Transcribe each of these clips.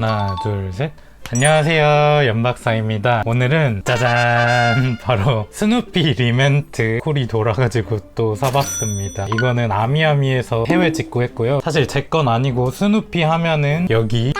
하나, 둘, 셋. 안녕하세요. 연박사입니다. 오늘은 짜잔! 바로 스누피 리멘트 콜이 돌아가지고 또 사봤습니다. 이거는 아미아미에서 해외 직구했고요. 사실 제 건 아니고 스누피 하면은 여기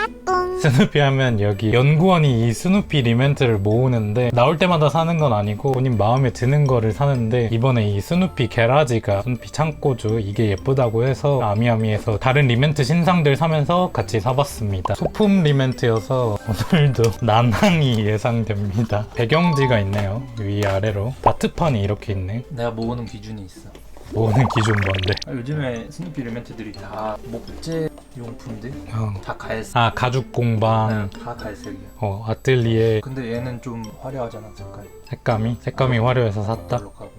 스누피 하면 여기 연구원이 이 스누피 리멘트를 모으는데 나올 때마다 사는 건 아니고 본인 마음에 드는 거를 사는데 이번에 이 스누피 게라지가 스누피 창고주 이게 예쁘다고 해서 아미아미에서 다른 리멘트 신상들 사면서 같이 사봤습니다. 소품 리멘트여서 오늘도 난항이 예상됩니다. 배경지가 있네요. 위아래로 다트판이 이렇게 있네. 내가 모으는 기준이 있어. 모으는 기준 뭔데? 아, 요즘에 스누피 리멘트들이 다 목재 용품들 어. 다 갈색. 아 가죽 공방, 다 갈색이야. 어, 아틀리에 근데 얘는 좀 화려하잖아 색깔. 색감이 색감이 화려해서 샀다. 가고.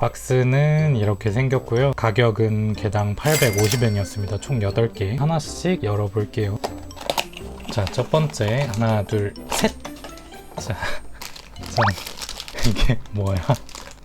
박스는 이렇게 생겼고요. 가격은 개당 850엔이었습니다. 총 8개. 하나씩 열어볼게요. 자, 첫 번째. 하나, 둘, 셋! 자, 자, 이게 뭐야?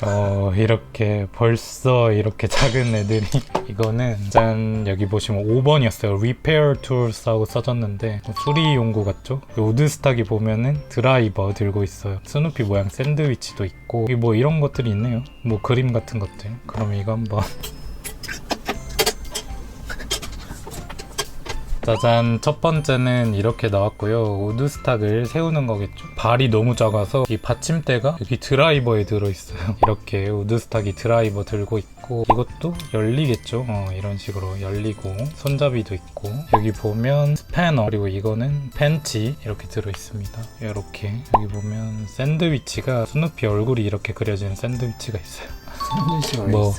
어, 이렇게 벌써 이렇게 작은 애들이. 이거는 짠, 여기 보시면 5번이었어요. Repair Tools 하고 써졌는데, 뭐 수리 용구 같죠? 우드스탁이 보면은 드라이버 들고 있어요. 스누피 모양 샌드위치도 있고, 뭐 이런 것들이 있네요. 뭐 그림 같은 것들. 그럼 이거 한번. 짜잔. 첫 번째는 이렇게 나왔고요. 우드스탁을 세우는 거겠죠? 발이 너무 작아서 이 받침대가 여기 드라이버에 들어있어요. 이렇게 우드스탁이 드라이버 들고 있고 이것도 열리겠죠? 어, 이런 식으로 열리고 손잡이도 있고 여기 보면 스패너 그리고 이거는 펜치 이렇게 들어있습니다. 이렇게 여기 보면 샌드위치가 스누피 얼굴이 이렇게 그려진 샌드위치가 있어요 뭐.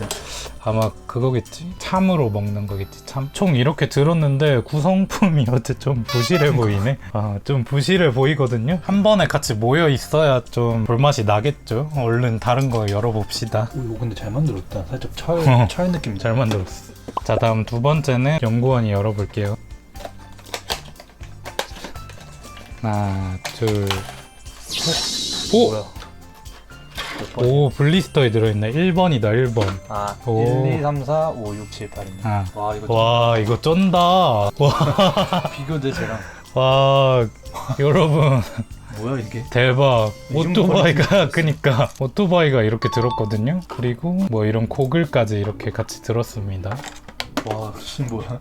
아마 그거겠지? 참으로 먹는 거겠지 참. 총 이렇게 들었는데 구성품이 어째 좀 부실해 보이네. 아, 좀 부실해 보이거든요. 한 번에 같이 모여 있어야 좀 볼맛이 나겠죠. 얼른 다른 거 열어봅시다. 오, 이거 근데 잘 만들었다. 살짝 철, 어. 철 느낌. 잘 만들었어. 자, 다음 두 번째는 연구원이 열어볼게요. 하나, 둘, 셋. 오! 뭐야? 오, 블리스터에 들어있네. 1번이다, 1번. 아, 오. 1, 2, 3, 4, 5, 6, 7, 8이네. 아. 와, 이거 와, 이거 쩐다. 와, 비교돼 쟤랑. 와, 여러분. 뭐야 이게? 대박 이 정도 오토바이가 그니까 오토바이가 이렇게 들었거든요 그리고 뭐 이런 고글까지 이렇게 같이 들었습니다 와, 씨 뭐야?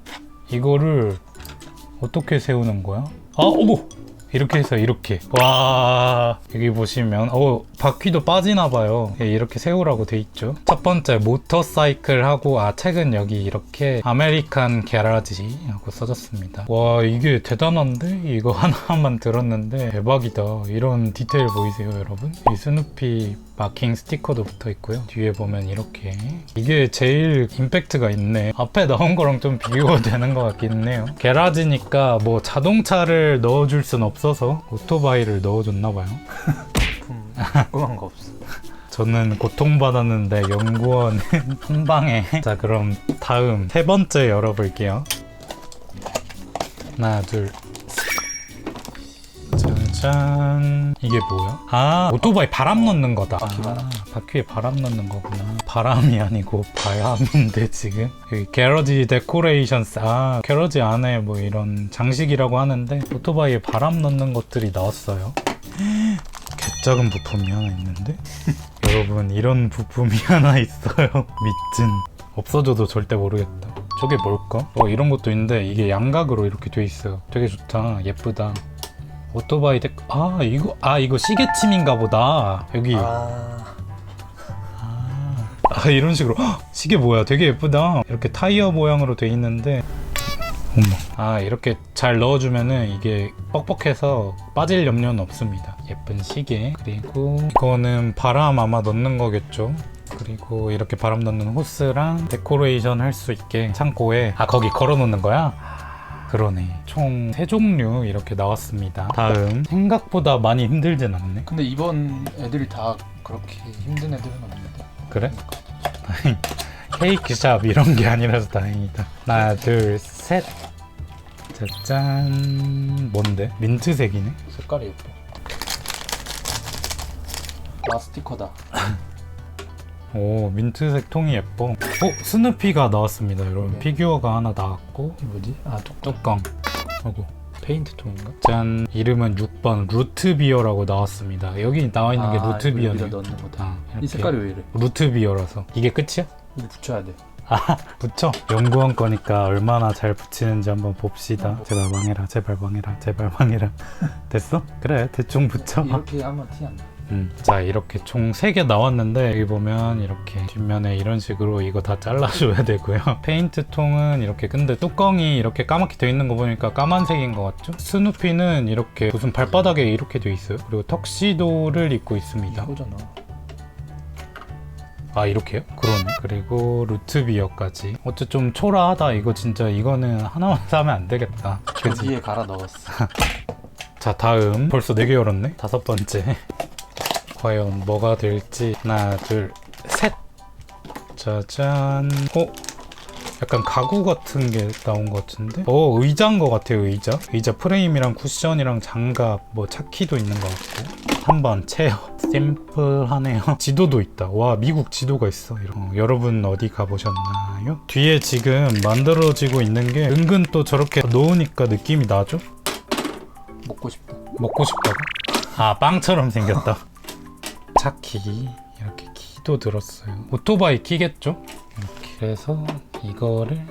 이거를 어떻게 세우는 거야? 아 어머 이렇게 해서 이렇게 와 여기 보시면 어 바퀴도 빠지나 봐요. 예, 이렇게 세우라고 돼 있죠. 첫 번째 모터사이클 하고 아 책은 여기 이렇게 아메리칸 게라지 하고 써졌습니다. 와 이게 대단한데? 이거 하나만 들었는데 대박이다. 이런 디테일 보이세요 여러분? 이 스누피 마킹 스티커도 붙어 있고요. 뒤에 보면 이렇게. 이게 제일 임팩트가 있네. 앞에 나온 거랑 좀 비교가 되는 것 같긴 해요. 게라지니까 뭐 자동차를 넣어줄 순 없어서 오토바이를 넣어줬나 봐요. 품 궁금한 거 없어. 저는 고통받았는데 연구원은 한 방에. 자 그럼 다음 세 번째 열어볼게요. 하나 둘. 짜잔 이게 뭐야? 아 오토바이 바람 넣는 거다. 아, 바퀴에 바람 넣는 거구나. 바람이 아니고 바람인데 지금? 여기 게러지 데코레이션스. 아 게러지 안에 뭐 이런 장식이라고 하는데 오토바이에 바람 넣는 것들이 나왔어요. 개 작은 부품이 하나 있는데? 여러분 이런 부품이 하나 있어요. 미친 없어져도 절대 모르겠다. 저게 뭘까? 어 이런 것도 있는데 이게 양각으로 이렇게 돼 있어요. 되게 좋다. 예쁘다. 오토바이 데... 아 이거 아 이거 시계침인가 보다. 여기. 아, 아, 이런 식으로. 헉, 시계 뭐야? 되게 예쁘다. 이렇게 타이어 모양으로 돼 있는데 아 이렇게 잘 넣어주면은 이게 뻑뻑해서 빠질 염려는 없습니다 예쁜 시계 그리고 이거는 바람 아마 넣는 거겠죠 그리고 이렇게 바람 넣는 호스랑 데코레이션 할 수 있게 창고에 아 거기 걸어 놓는 거야? 아, 그러네 총세 종류 이렇게 나왔습니다 다음 생각보다 많이 힘들진 않네 근데 이번 애들이 다 그렇게 힘든 애들은 없는데. 그래? 케이크샵 이런 게 아니라서 다행이다. 하나, 둘, 셋. 짜잔. 뭔데? 민트색이네? 색깔이 예뻐. 와 스티커다. 오, 민트색 통이 예뻐. 어, 스누피가 나왔습니다, 여러분. 피규어가 하나 나왔고. 이 뭐지? 아 뚝. 뚜껑. 하고. 페인트 통인가? 짠 이름은 6번 루트비어라고 나왔습니다 여기 나와 있는 게 아, 루트비어네 여기다 넣는 거다. 아, 이. 색깔이 왜 이래? 루트비어라서 이게 끝이야? 이거 붙여야 돼. 붙여 연구원 거니까 얼마나 잘 붙이는지 한번 봅시다 제발 망해라 제발 망해라 제발 망해라 됐어? 그래 대충 붙여 이렇게 하면 티 안 나. 음. 자 이렇게 총 3개 나왔는데 여기 보면 이렇게 뒷면에 이런 식으로 이거 다 잘라줘야 되고요 페인트 통은 이렇게 근데 뚜껑이 이렇게 까맣게 돼 있는 거 보니까 까만색인 것 같죠? 스누피는 이렇게 무슨 발바닥에 이렇게 돼 있어요 그리고 턱시도를 입고 있습니다 이거잖아. 아 이렇게요? 그러네 그리고 루트 비어까지. 어째 좀 초라하다. 이거 진짜 이거는 하나만 사면 안 되겠다. 그지? 저기에 갈아 넣었어. 자 다음. 벌써 4개 열었네. 다섯 번째. 과연 뭐가 될지. 하나 둘셋. 짜잔 어? 약간 가구 같은 게 나온 것 같은데? 어 의자인 것 같아요 의자. 의자 프레임이랑 쿠션이랑 장갑 뭐 차키도 있는 것 같고. 3번 체어 심플하네요 지도도 있다 와 미국 지도가 있어. 어, 여러분 어디 가보셨나요? 뒤에 지금 만들어지고 있는 게 은근 또 저렇게 놓으니까 느낌이 나죠? 먹고 싶다. 먹고 싶다고? 아 빵처럼 생겼다 차키 이렇게 키도 들었어요 오토바이 키겠죠? 이렇게 그래서 이거를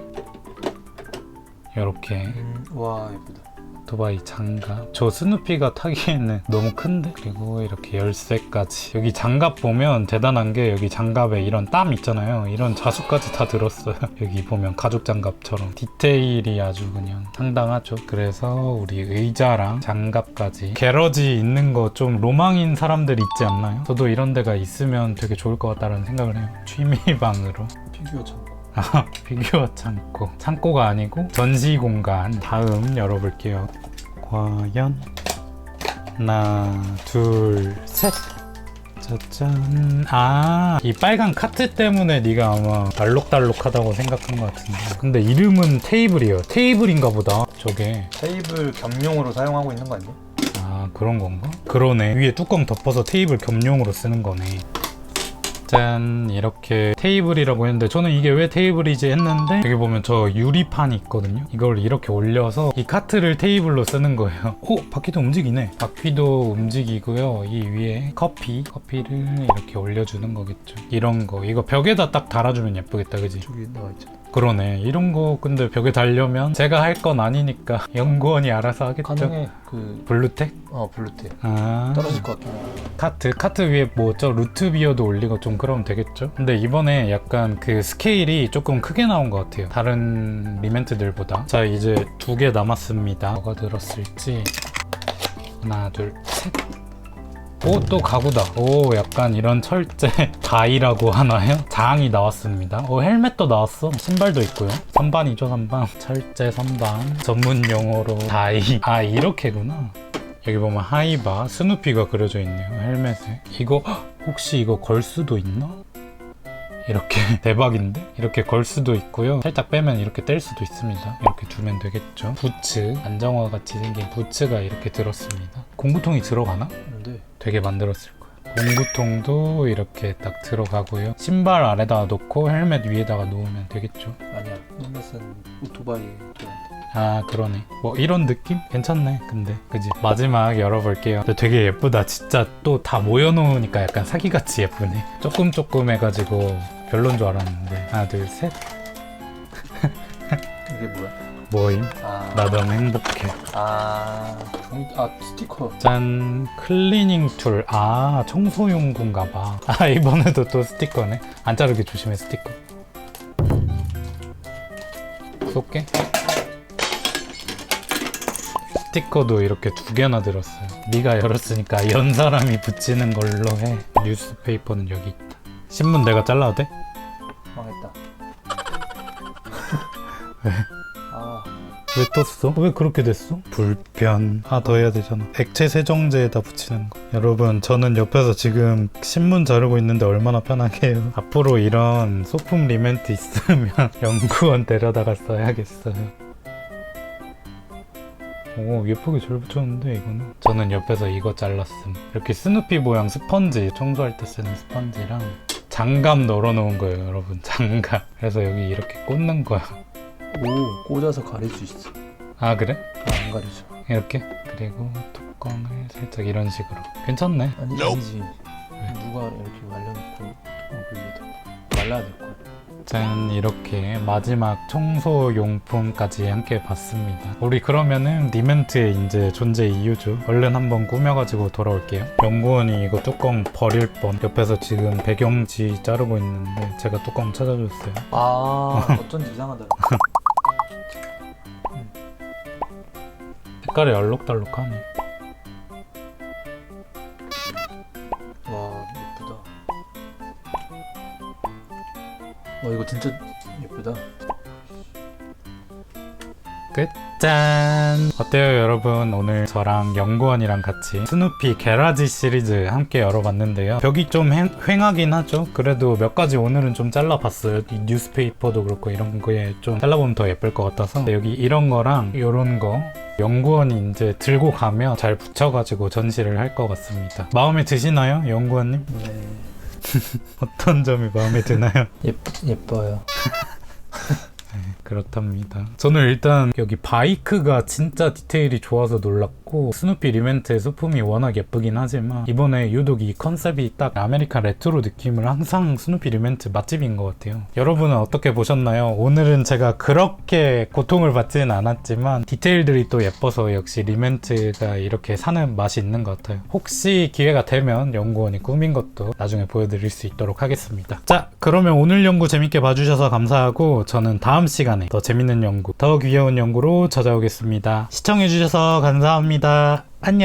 이렇게 음, 와 예쁘다. 오토바이 장갑 저 스누피가 타기에는 너무 큰데 그리고 이렇게 열쇠까지 여기 장갑 보면 대단한 게 여기 장갑에 이런 땀 있잖아요 이런 자수까지 다 들었어요 여기 보면 가죽 장갑처럼 디테일이 아주 그냥 상당하죠 그래서 우리 의자랑 장갑까지 게러지 있는 거 좀 로망인 사람들 있지 않나요? 저도 이런 데가 있으면 되게 좋을 것 같다는 생각을 해요 취미방으로 피규어 참. 아, 피규어 창고. 창고가 아니고 전시 공간. 다음 열어볼게요. 과연 하나, 둘, 셋. 짜잔. 아, 이 빨간 카트 때문에 네가 아마 알록달록하다고 생각한 것 같은데. 근데 이름은 테이블이에요. 테이블인가 보다. 저게. 테이블 겸용으로 사용하고 있는 거 아니야? 아 그런 건가? 그러네 위에 뚜껑 덮어서 테이블 겸용으로 쓰는 거네 짠 이렇게 테이블이라고 했는데 저는 이게 왜 테이블이지 했는데 여기 보면 저 유리판이 있거든요. 이걸 이렇게 올려서 이 카트를 테이블로 쓰는 거예요. 오 바퀴도 움직이네. 바퀴도 움직이고요. 이 위에 커피 커피를 이렇게 올려주는 거겠죠. 이런 거. 이거 벽에다 딱 달아주면 예쁘겠다 그지? 저기 나와 있잖아. 그러네. 이런 거 근데 벽에 달려면 제가 할 건 아니니까 연구원이 알아서 하겠죠. 가능해. 그, 블루텍? 어, 블루테. 아. 떨어질 것 같긴 해. 카트. 카트 위에 뭐저 루트 비어도 올리고 좀 그러면 되겠죠? 근데 이번에 약간 그 스케일이 조금 크게 나온 것 같아요. 다른 리멘트들보다. 자 이제 두 개 남았습니다. 뭐가 들었을지. 하나 둘셋 오 또 가구다. 오 약간 이런 철제 다이라고 하나요? 장이 나왔습니다. 오 헬멧도 나왔어. 신발도 있고요. 선반이죠 선반. 철제 선반. 전문 용어로 다이. 아 이렇게구나. 여기 보면 하이바 스누피가 그려져 있네요 헬멧에. 이거 헉, 혹시 이거 걸 수도 있나? 이렇게 대박인데? 이렇게 걸 수도 있고요. 살짝 빼면 이렇게 뗄 수도 있습니다. 이렇게 두면 되겠죠. 부츠 안정화 같이 생긴 부츠가 이렇게 들었습니다. 공구통이 들어가나? 근데 되게 만들었을 거야 공구통도 이렇게 딱 들어가고요. 신발 아래다가 놓고 헬멧 위에다가 놓으면 되겠죠? 아니야. 헬멧은 오토바이 들한테 아 그러네. 뭐 이런 느낌? 괜찮네 근데. 그지? 마지막 열어볼게요. 근데 되게 예쁘다. 진짜 또 다 모여놓으니까 약간 사기같이 예쁘네. 조금 조금 해가지고 별론 줄 알았는데. 하나 둘셋? 모임. 아, 나 너무 행복해. 아, 종이, 아 스티커. 짠 클리닝 툴아 청소용구인가 봐아 이번에도 또 스티커네. 안 자르게 조심해 스티커. 쏠게. 스티커도 이렇게 두 개나 들었어요. 네가 열었으니까 연 사람이 붙이는 걸로 해. 뉴스페이퍼는 여기 있다. 신문 내가 잘라도 돼? 망했다. 왜? 아, 왜 떴어? 왜 그렇게 됐어? 불편. 하나 더 해야 되잖아. 액체 세정제에다 붙이는 거. 여러분, 저는 옆에서 지금 신문 자르고 있는데 얼마나 편하게 해요. 앞으로 이런 소품 리멘트 있으면 연구원 데려다가 써야겠어요. 오, 예쁘게 잘 붙였는데, 이거는. 저는 옆에서 이거 잘랐음. 이렇게 스누피 모양 스펀지, 청소할 때 쓰는 스펀지랑 장갑 널어놓은 거예요, 여러분. 장갑. 그래서 여기 이렇게 꽂는 거야. 오, 꽂아서 가릴 수 있어. 아, 그래? 아, 안 가리죠. 이렇게 그리고 뚜껑을 살짝 이런 식으로 괜찮네 아니 아니지. 누가 이렇게 말려놓고 뚜껑 돌리도 말라야 될 거야. 짠 이렇게 마지막 청소 용품까지 함께 봤습니다 우리 그러면은 리멘트의 이제 존재 이유죠 얼른 한번 꾸며가지고 돌아올게요 연구원이 이거 뚜껑 버릴 뻔 옆에서 지금 배경지 자르고 있는데 제가 뚜껑 찾아줬어요 아 어쩐지 이상하더 색깔이 알록달록하네 와 예쁘다. 와 이거 진짜 예쁘다. 끝. 짠! 어때요, 여러분? 오늘 저랑 연구원이랑 같이 스누피 게라지 시리즈 함께 열어봤는데요. 벽이 좀 횡, 횡하긴 하죠. 그래도 몇 가지 오늘은 좀 잘라봤어요. 이 뉴스페이퍼도 그렇고 이런 거에 좀 잘라보면 더 예쁠 것 같아서 여기 이런 거랑 이런 거 연구원이 이제 들고 가면 잘 붙여가지고 전시를 할 것 같습니다. 마음에 드시나요, 연구원님? 네. 어떤 점이 마음에 드나요? 예 예뻐요. 그렇답니다. 저는 일단 여기 바이크가 진짜 디테일이 좋아서 놀랐고 스누피 리멘트의 소품이 워낙 예쁘긴 하지만 이번에 유독 이 컨셉이 딱 아메리칸 레트로 느낌을 항상 스누피 리멘트 맛집인 것 같아요. 여러분은 어떻게 보셨나요? 오늘은 제가 그렇게 고통을 받지는 않았지만 디테일들이 또 예뻐서 역시 리멘트가 이렇게 사는 맛이 있는 것 같아요. 혹시 기회가 되면 연구원이 꾸민 것도 나중에 보여드릴 수 있도록 하겠습니다. 자, 그러면 오늘 연구 재밌게 봐주셔서 감사하고 저는 다음 시간에 더 재밌는 연구, 더 귀여운 연구로 찾아오겠습니다. 시청해주셔서 감사합니다. 안녕.